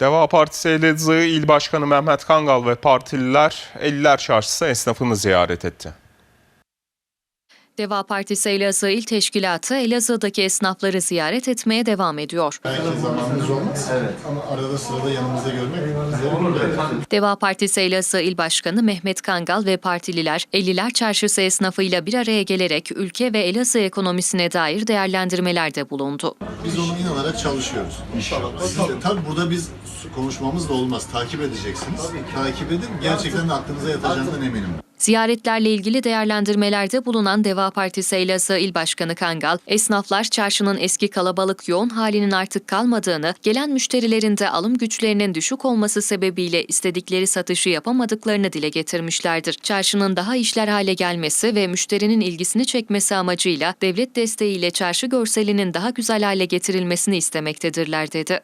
Deva Partisi Elazığ İl Başkanı Mehmet Kangal ve partililer Elliler Çarşısı esnafını ziyaret etti. Deva Partisi Elazığ İl Teşkilatı Elazığ'daki esnafları ziyaret etmeye devam ediyor. Belki zamanımız olmaz. Ama arada sırada yanımızda görmek bizleri Deva Partisi Elazığ İl Başkanı Mehmet Kangal ve partililer Elliler Çarşısı esnafıyla bir araya gelerek ülke ve Elazığ ekonomisine dair değerlendirmelerde bulundu. Biz onu inanarak çalışıyoruz. İnşallah. İşte, tabii burada biz konuşmamız da olmaz. Takip edeceksiniz. Takip edin. Gerçekten de aklınıza yatacağından eminim. Ziyaretlerle ilgili değerlendirmelerde bulunan Deva Partisi Elazığ İl Başkanı Kangal, esnaflar çarşının eski kalabalık yoğun halinin artık kalmadığını, gelen müşterilerin de alım güçlerinin düşük olması sebebiyle istedikleri satışı yapamadıklarını dile getirmişlerdir. Çarşının daha işler hale gelmesi ve müşterinin ilgisini çekmesi amacıyla devlet desteğiyle çarşı görselinin daha güzel hale getirilmesini istemektedirler dedi.